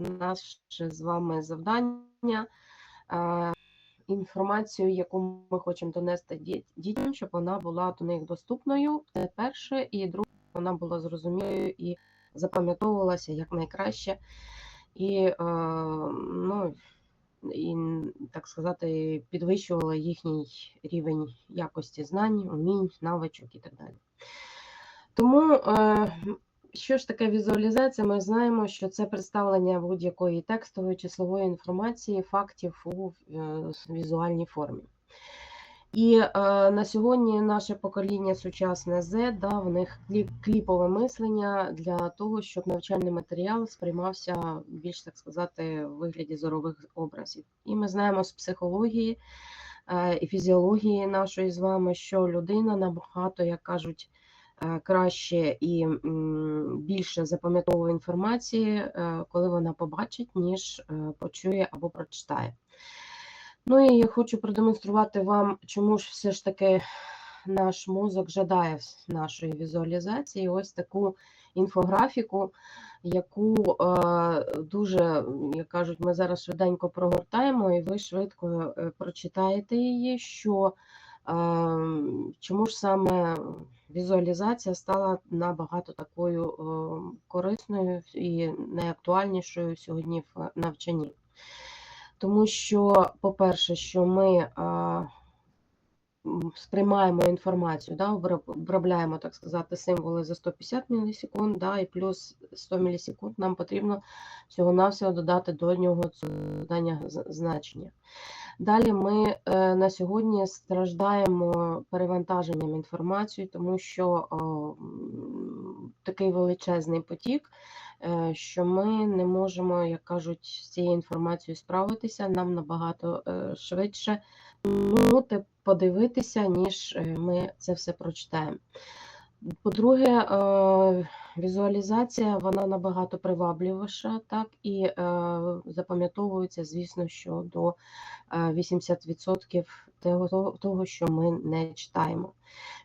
наше з вами завдання. е, Інформацію, яку ми хочемо донести дітям, щоб вона була до них доступною. Це перше, і друге, вона була зрозумілою і запам'ятовувалася якнайкраще. І, е, ну, і, так сказати, підвищувала їхній рівень якості знань, умінь, навичок і так далі. Тому, е, що ж таке візуалізація? Ми знаємо, що це представлення будь-якої текстової числової інформації, фактів у е, візуальній формі. І е, на сьогодні наше покоління сучасне Z, да, в них кліпове мислення для того, щоб навчальний матеріал сприймався більш так сказати в вигляді зорових образів. І ми знаємо з психології е, і фізіології нашої з вами, що людина набагато, як кажуть, краще і більше запам'ятовує інформації, е, коли вона побачить, ніж е, почує або прочитає. Ну і я хочу продемонструвати вам, чому ж все ж таки наш мозок жадає нашої візуалізації. Ось таку інфографіку, яку е, дуже, як кажуть, ми зараз швиденько прогортаємо, і ви швидко е, прочитаєте її, що е, чому ж саме візуалізація стала набагато такою е, корисною і найактуальнішою сьогодні в навчанні. Тому що, по-перше, що ми сприймаємо інформацію, да, обробляємо, так сказати, символи за 150 мілісекунд, да, і плюс 100 мілісекунд нам потрібно всього-навсього додати до нього додання значення. Далі ми е, на сьогодні страждаємо перевантаженням інформації, тому що такий величезний потік, е, що ми не можемо, як кажуть, з цією інформацією справитися. Нам набагато е, швидше подивитися, ніж ми це все прочитаємо. По-друге, е, візуалізація вона набагато привабливіша, так і е, запам'ятовується, звісно, що до е, 80% того, того- того, що ми не читаємо.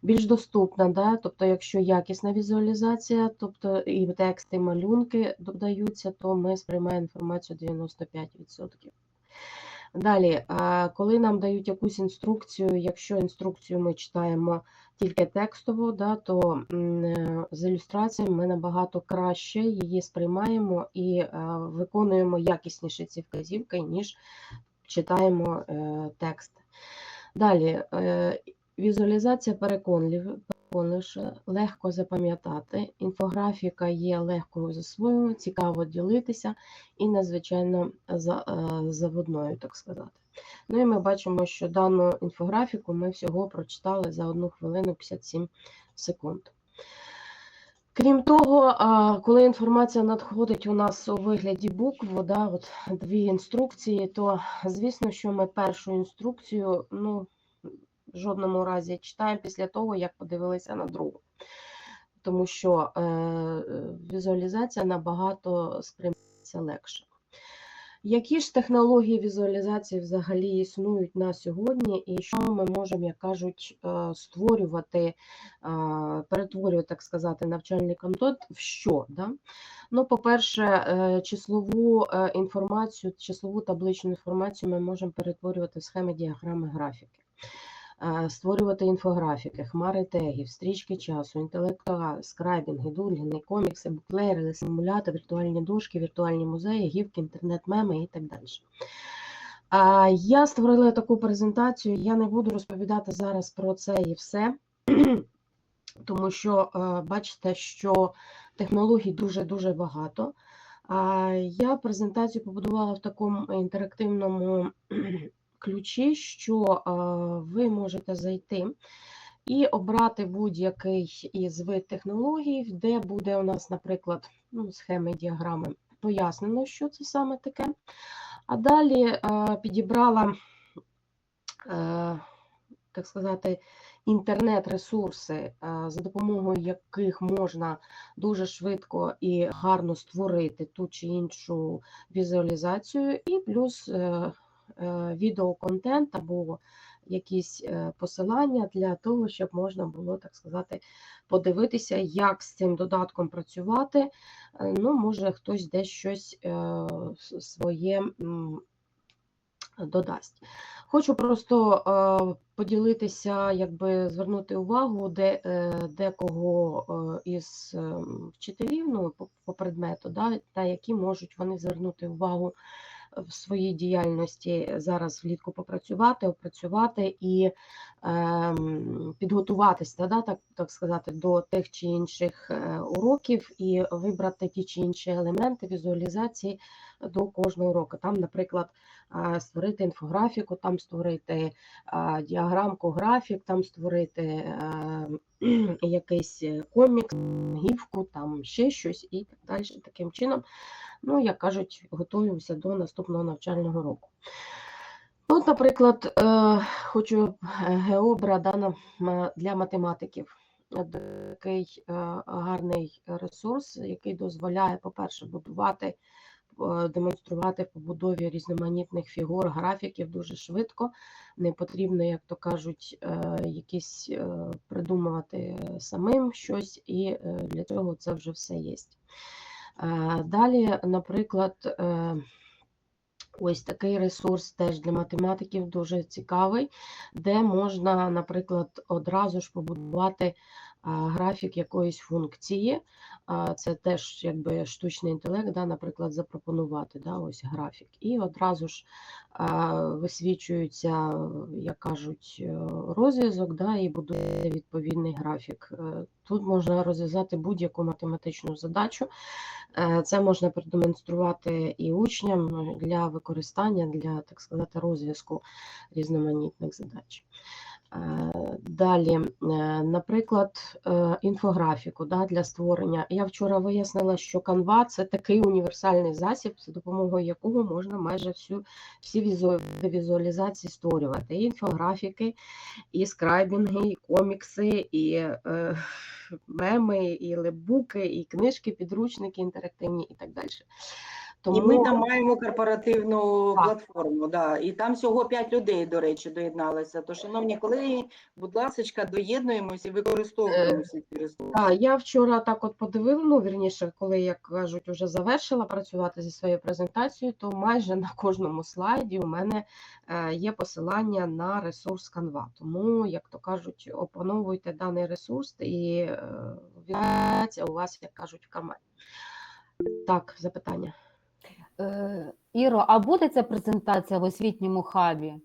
Більш доступна, да? тобто, якщо якісна візуалізація, тобто і тексти, малюнки додаються, то ми сприймаємо інформацію 95%. Далі, коли нам дають якусь інструкцію, якщо інструкцію ми читаємо тільки текстово, да, то е, з ілюстраціями ми набагато краще її сприймаємо і е, виконуємо якісніше ці вказівки, ніж читаємо е, текст. Далі, візуалізація переконлив, переконливіша, легко запам'ятати. Інфографіка є легкою засвоєною, цікаво ділитися і надзвичайно е, заводною, так сказати. Ну і ми бачимо, що дану інфографіку ми всього прочитали за 1 хвилину 57 секунд. Крім того, коли інформація надходить у нас у вигляді букв, да, от дві інструкції, то звісно, що ми першу інструкцію ну, в жодному разі читаємо після того, як подивилися на другу. Тому що е, візуалізація набагато сприймається легше. Які ж технології візуалізації взагалі існують на сьогодні, і що ми можемо, як кажуть, е, створювати, е, перетворювати, так сказати, навчальний контент в що? Да? Ну, по-перше, е, числову інформацію, числову табличну інформацію ми можемо перетворювати в схеми, діаграми, графіки. Створювати інфографіки, хмари тегів, стрічки часу, інтелектуал, скрайбінги, дульгіни, комікси, буклеєри, симулятори, віртуальні дошки, віртуальні музеї, гівки, інтернет-меми і так далі. Я створила таку презентацію. Я не буду розповідати зараз про це і все, тому що е, бачите, що технологій дуже-дуже багато. Я презентацію побудувала в такому інтерактивному ключі, що е, ви можете зайти і обрати будь-який із вид технологій, де буде у нас, наприклад, ну, схеми діаграми пояснено, що це саме таке. А далі е, підібрала, е, так сказати, інтернет-ресурси, за допомогою яких можна дуже швидко і гарно створити ту чи іншу візуалізацію, і плюс відеоконтент або якісь е, посилання для того, щоб можна було, так сказати, подивитися, як з цим додатком працювати. Е, Ну, може, хтось десь щось е, своє додасть. Хочу просто е, поділитися, якби звернути увагу, де, е, декого е, із е, вчителів ну, по предмету, да, на які можуть вони звернути увагу в своїй діяльності зараз влітку попрацювати, опрацювати і ем, підготуватися, да, так, так сказати, до тих чи інших е, уроків і вибрати ті чи інші елементи візуалізації до кожного уроку. Там, наприклад, е, створити інфографіку, там створити е, діаграмку, графік, там створити е, якийсь комік, гівку, там ще щось і так далі. Таким чином, ну, як кажуть, готуємося до наступного навчального року. От, наприклад, е, хочу геобра да, на- ма- для математиків. Е, Такий е, гарний ресурс, який дозволяє, по-перше, будувати, е, демонструвати в побудові різноманітних фігур, графіків дуже швидко. Не потрібно, як то кажуть, е, якісь е, придумувати самим щось, і е, для цього це вже все є. Далі, наприклад, е, ось такий ресурс теж для математиків дуже цікавий, де можна, наприклад, одразу ж побудувати графік якоїсь функції. Це теж якби штучний інтелект, да, наприклад, запропонувати да, ось графік. І одразу ж висвічується, як кажуть, е, розв'язок, да, і буде відповідний графік. Е, Тут можна розв'язати будь-яку математичну задачу. Е, Це можна продемонструвати і учням для використання, для, так сказати, розв'язку різноманітних задач. Далі, е, наприклад, е, інфографіку да, для створення. Я вчора вияснила, що Canva – це такий універсальний засіб, за допомогою якого можна майже всю, всі візуалізації створювати. І інфографіки, і скрайбінги, і комікси, і е, меми, і лебуки, і книжки, підручники інтерактивні і так далі. І ми там маємо корпоративну Так. платформу, да. і там всього 5 людей, до речі, доєдналися. То, шановні колеги, будь ласка, доєднуємося і використовуємо всі ці ресурси. Так, я вчора так от подивила, ну вірніше, коли як кажуть, вже завершила працювати зі своєю презентацією, то майже на кожному слайді у мене е, є посилання на ресурс Canva. Тому, як то кажуть, опановуйте даний ресурс і е, візуалізація у вас, як кажуть, в кармані. Так, запитання. Е, Іро, а буде ця презентація в освітньому хабі?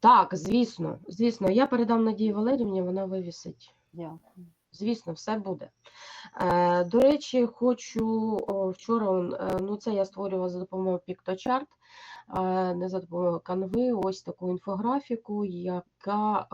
Так, звісно, звісно, я передам Надії Валерівні, вона вивісить. Дякую. Звісно, все буде. Е, до речі, хочу вчора, е, ну це я створювала за допомогою PictoChart, не за допомогою Canva, ось таку інфографіку, яка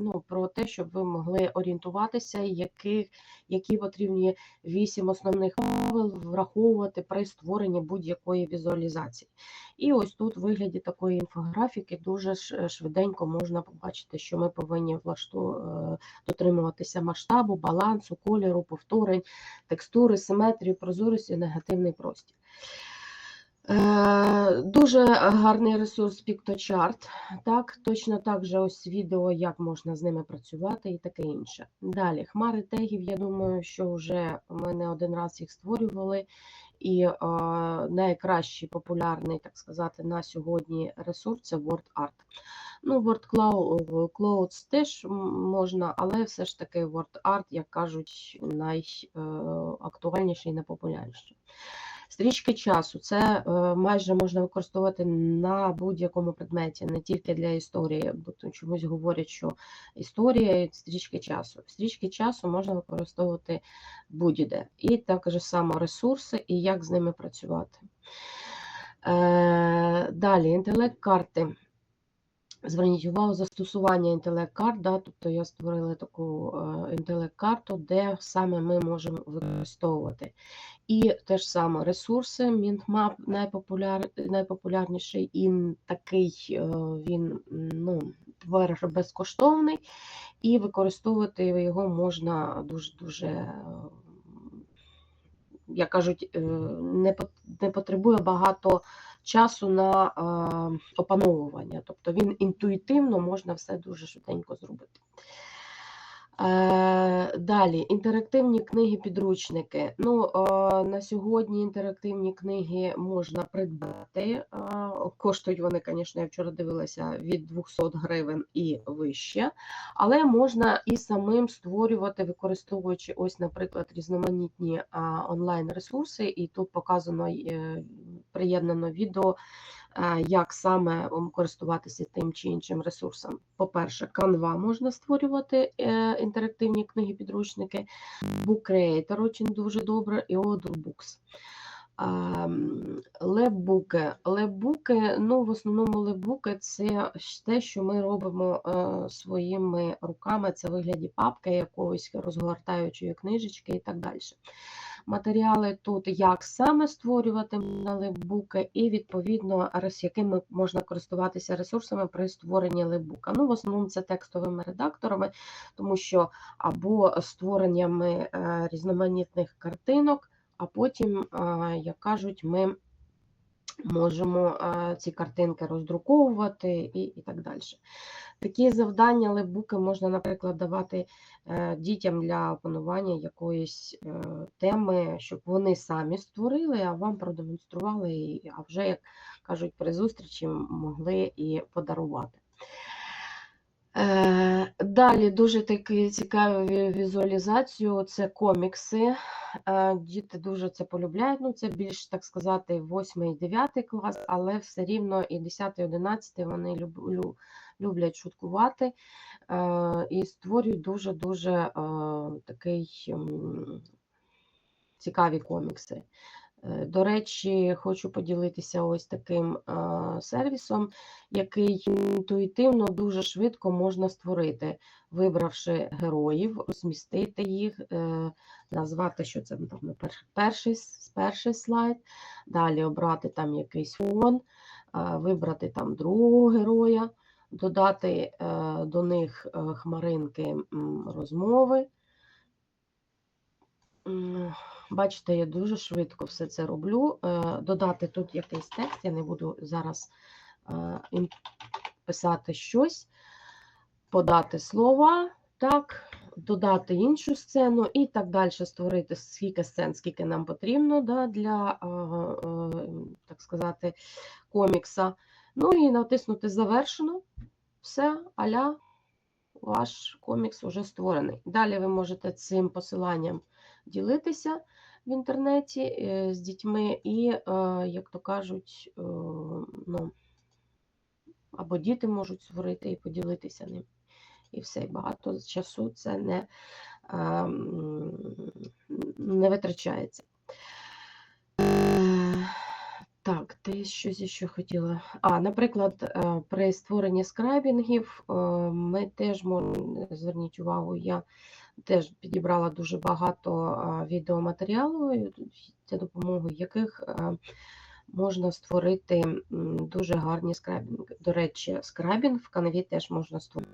ну, про те, щоб ви могли орієнтуватися, які, які потрібні вісім основних правил враховувати при створенні будь-якої візуалізації. І ось тут в вигляді такої інфографіки дуже швиденько можна побачити, що ми повинні влашту, е, дотримуватися масштабу, балансу, кольору, повторень, текстури, симетрії, прозорості, негативний простір. Е, Дуже гарний ресурс PictoChart. Так, точно так же ось відео, як можна з ними працювати і таке інше. Далі, хмари тегів, я думаю, що вже ми не один раз їх створювали. І е, найкращий популярний, так сказати, на сьогодні ресурс це WordArt. Ну, WordCloud теж можна, але все ж таки WordArt, як кажуть, найактуальніший і найпопулярніший. Стрічки часу це е, майже можна використовувати на будь-якому предметі, не тільки для історії, бо чомусь говорять, що історія і стрічки часу. Стрічки часу можна використовувати будь-де. І також само ресурси і як з ними працювати. Е, далі, інтелект-карти. Зверніть увагу, застосування інтелект-карт, да, тобто я створила таку е, інтелект-карту, де саме ми можемо використовувати. І теж саме ресурси, MintMap найпопуляр, найпопулярніший і такий е, він ну, твер безкоштовний, і використовувати його можна дуже-дуже, як кажуть, е, не, пот- не потребує багато часу на е, опановування. Тобто він інтуїтивно можна все дуже швиденько зробити. Е, Далі інтерактивні книги-підручники. Ну, е, на сьогодні інтерактивні книги можна придбати. Коштують вони, звісно, я вчора дивилася від 200 гривень і вище, але можна і самим створювати, використовуючи ось, наприклад, різноманітні онлайн-ресурси, і тут показано приєднано відео, е, як саме м, користуватися тим чи іншим ресурсом. По-перше, Canva можна створювати е, інтерактивні книги-підручники, Book Creator очень дуже добре, і Odoo Books. Ем, Лебуки. Лебуки, ну, в основному лебуки це те, що ми робимо е, своїми руками, це вигляді папки якоїсь розгортаючої книжечки і так далі. Матеріали тут, як саме створювати на лебуки, і відповідно роз- якими можна користуватися ресурсами при створенні лебука. Ну, в основному це текстовими редакторами, тому що або створеннями е, різноманітних картинок, а потім, е, як кажуть, ми можемо е, ці картинки роздруковувати і, і так далі. Такі завдання, лебуки можна, наприклад, давати е, дітям для опанування якоїсь е, теми, щоб вони самі створили, а вам продемонстрували, і, а вже, як кажуть, при зустрічі могли і подарувати. Е, Далі дуже такі цікаві візуалізацію. Це комікси. Діти дуже це полюбляють. Ну, це більш так сказати, 8 і 9 клас, але все рівно і 10, 11 вони люб, лю- люблять шуткувати е, і створюють дуже дуже е, такий м, цікаві комікси. Е, До речі, хочу поділитися ось таким сервісом, який інтуїтивно дуже швидко можна створити, вибравши героїв, розмістити їх, назвати, що це напевно, перший, перший слайд, далі обрати там якийсь фон, вибрати там другого героя, додати е, до них е, хмаринки розмови. Бачите, я дуже швидко все це роблю. Е, Додати тут якийсь текст, я не буду зараз писати щось, подати слова, так, додати іншу сцену і так далі створити скільки сцен, скільки нам потрібно да, для, так сказати, комікса. Ну і натиснути завершено. Все, аля, ваш комікс вже створений. Далі ви можете цим посиланням ділитися в інтернеті е, з дітьми, і, е, як то кажуть, е, ну, або діти можуть створити і поділитися ним. І все, багато часу це не, е, не витрачається. Е, Так, ти щось ще хотіла. А, наприклад, е, при створенні скрайбінгів е, ми теж можемо, зверніть увагу, я теж підібрала дуже багато відеоматеріалу, і за допомогою яких е, можна створити дуже гарні скрабінги. До речі, скрабінг в канві теж можна створити.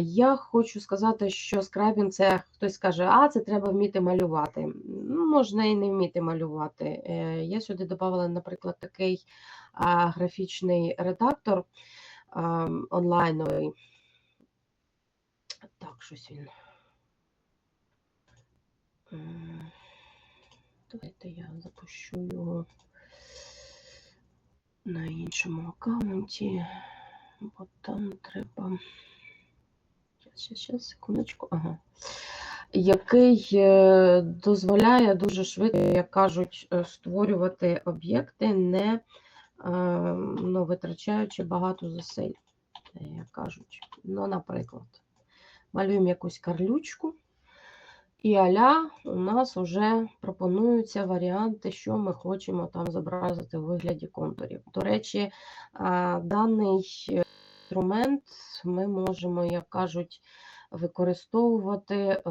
Я хочу сказати, що скрабінг це хтось скаже, а це треба вміти малювати. Ну, Можна і не вміти малювати. Е, Я сюди додавала, наприклад, такий графічний редактор онлайновий. Так, щось він. Давайте я запущу його на іншому аккаунті, бо там треба. Щас, щас, секундочку. Ага. Який е, дозволяє дуже швидко, як кажуть, е, створювати об'єкти, не е, ну, витрачаючи багато зусиль, як кажуть. Ну, наприклад, малюємо якусь карлючку, і аля у нас вже пропонуються варіанти, що ми хочемо там зобразити у вигляді контурів. До речі, даний інструмент ми можемо, як кажуть, використовувати. е,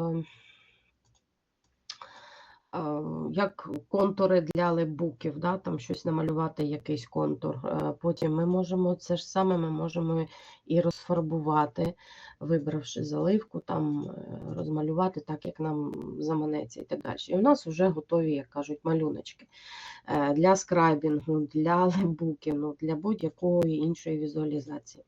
е, як контури для лепбуків, да, там щось намалювати, якийсь контур. Е, Потім ми можемо це ж саме ми можемо і розфарбувати, вибравши заливку, там е, розмалювати так, як нам заманеться і так далі. І у нас вже готові, як кажуть, малюночки е, для скрайбінгу, для лепбуків, ну, для будь-якої іншої візуалізації.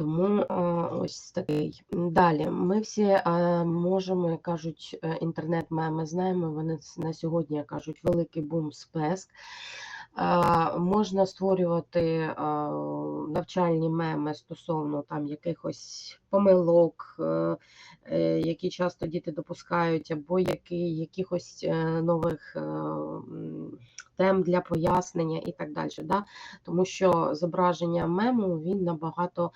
Тому ось такий. Далі, ми всі можемо, як кажуть, е, інтернет-меми знаємо, вони на сьогодні як кажуть великий бум сплеск. Е, Можна створювати навчальні меми стосовно там якихось помилок, е, е, які часто діти допускають, або які, якихось е, нових тем для пояснення і так далі. Да? Тому що зображення мему він набагато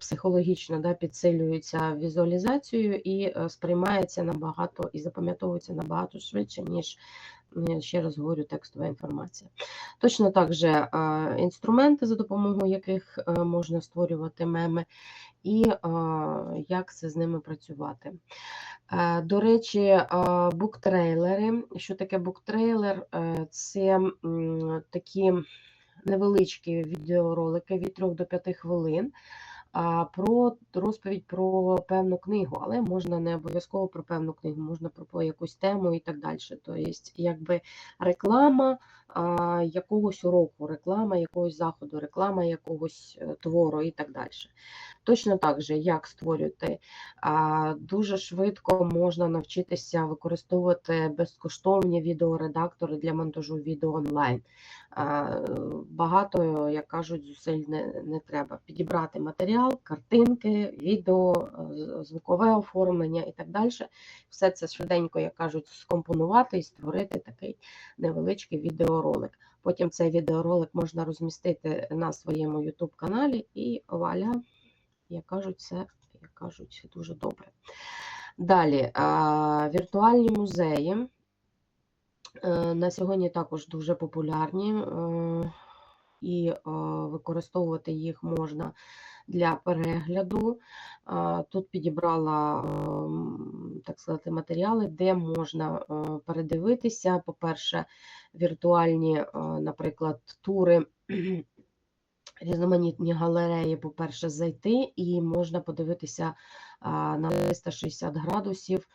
психологічно да, підсилюється візуалізацією і сприймається набагато і запам'ятовується набагато швидше, ніж ще раз говорю, текстова інформація. Точно так же інструменти, за допомогою яких можна створювати меми, і як це з ними працювати. Е, До речі, е, буктрейлери. Що таке буктрейлер? Е, Це такі невеличкі відеоролики від 3 до 5 хвилин про розповідь про певну книгу, але можна не обов'язково про певну книгу, можна про, якусь тему і так далі. Тобто, якби реклама якогось уроку, реклама якогось заходу, реклама якогось е, твору і так далі. Точно так же, як створювати, дуже швидко можна навчитися використовувати безкоштовні відеоредактори для монтажу відео онлайн. Багато, як кажуть, зусиль не, не треба. Підібрати матеріал, картинки, відео, е, звукове оформлення і так далі. Все це швиденько, як кажуть, скомпонувати і створити такий невеличкий відеоролик. Потім цей відеоролик можна розмістити на своєму YouTube каналі і вуаля, як кажуть, все як кажуть, дуже добре. Далі, віртуальні музеї. Е, На сьогодні також дуже популярні, е, і е, використовувати їх можна для перегляду. Тут підібрала, ем, так сказати, матеріали, де можна е, передивитися. По-перше, віртуальні, е, наприклад, тури. Різноманітні галереї, по-перше, зайти, і можна подивитися на 360 градусів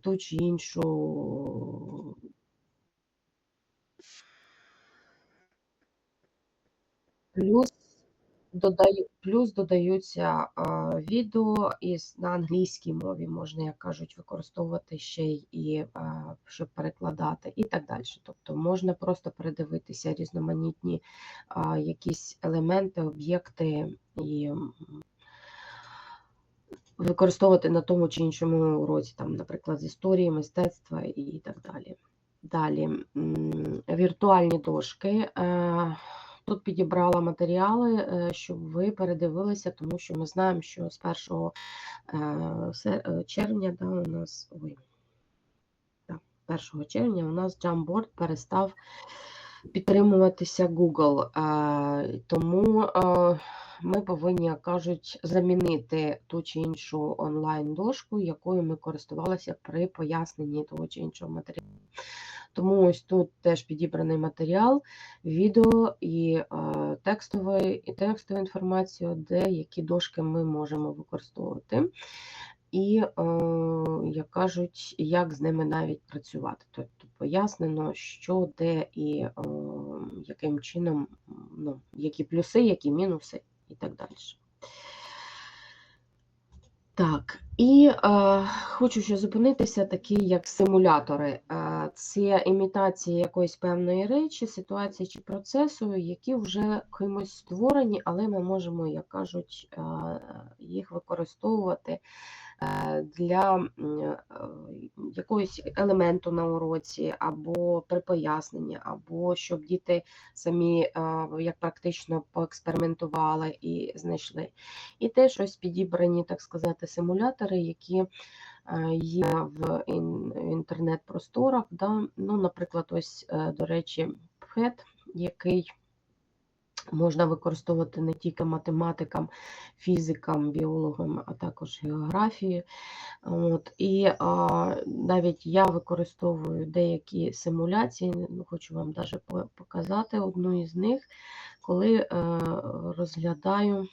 ту чи іншу Плюс додаю, плюс додаються відео із на англійській мові, можна, як кажуть, використовувати ще й і щоб перекладати, і так далі. Тобто можна просто передивитися різноманітні якісь елементи, об'єкти і використовувати на тому чи іншому уроці, там, наприклад, з історії, мистецтва і так далі. Далі віртуальні дошки. Тут підібрала матеріали, е, щоб ви передивилися, тому що ми знаємо, що з 1 е, е, червня да, у нас ой, да, 1 червня у нас Jamboard перестав підтримуватися Google. Тому ми повинні, кажуть, замінити ту чи іншу онлайн-дошку, якою ми користувалися при поясненні того чи іншого матеріалу. Тому ось тут теж підібраний матеріал, відео і е, текстовий, і текстову інформацію, де які дошки ми можемо використовувати. І, е, як кажуть, як з ними навіть працювати. Тобто пояснено, що, де і е, яким чином, ну, які плюси, які мінуси і так далі. Так, і е, хочу ще зупинитися, такі як симулятори. Е, це імітація якоїсь певної речі, ситуації чи процесу, які вже кимось створені, але ми можемо, як кажуть, е, їх використовувати для е, якогось елементу на уроці, або при поясненні, або щоб діти самі е, як практично поекспериментували і знайшли. І теж ось підібрані, так сказати, симулятори, які е, є в інтернет-просторах. Да? Ну, наприклад, ось, е, до речі, PHET, який можна використовувати не тільки математикам, фізикам, біологам, а також географії. От, і а, навіть я використовую деякі симуляції, ну, хочу вам даже показати одну із них, коли е, розглядаю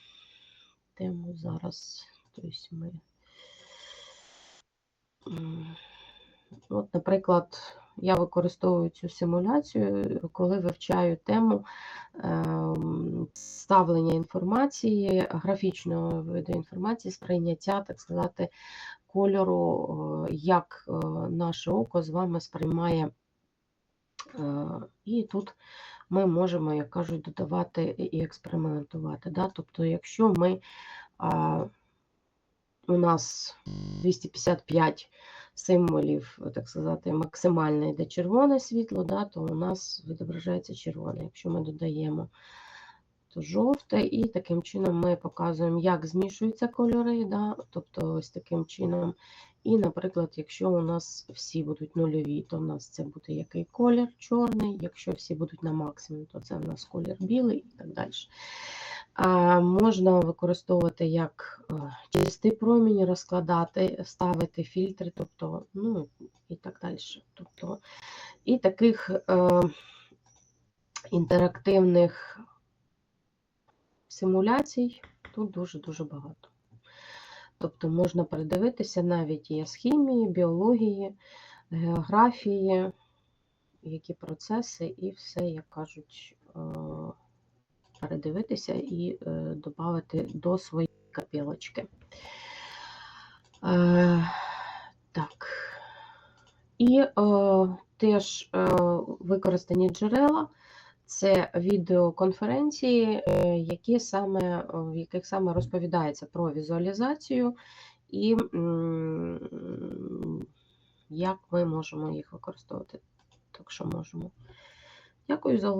тему зараз. Тобто ми, от, наприклад, я використовую цю симуляцію, коли вивчаю тему ем, ставлення інформації, графічного виду інформації, сприйняття, так сказати, кольору, е, як е, наше око з вами сприймає. Е, І тут ми можемо, як кажуть, додавати і експериментувати. Да? Тобто, якщо ми у нас 255 символів, так сказати, максимально йде червоне світло, да, то у нас відображається червоне. Якщо ми додаємо то жовте, і таким чином ми показуємо, як змішуються кольори, да, тобто ось таким чином. І, наприклад, якщо у нас всі будуть нульові, то в нас це буде який колір чорний, якщо всі будуть на максимум, то це в нас колір білий і так далі. Можна використовувати як е, чистий промінь, розкладати, ставити фільтри, тобто, ну і так далі. Тобто, і таких е, інтерактивних симуляцій тут дуже-дуже багато. Тобто можна передивитися навіть і з хімії, біології, географії, які процеси, і все, як кажуть, е, передивитися і додати до своєї копілочки. Е, Так. І е, теж е, використані джерела це відеоконференції, е, які саме, е, в яких саме розповідається про візуалізацію і як ми можемо їх використовувати. Так що можемо. Дякую за увагу.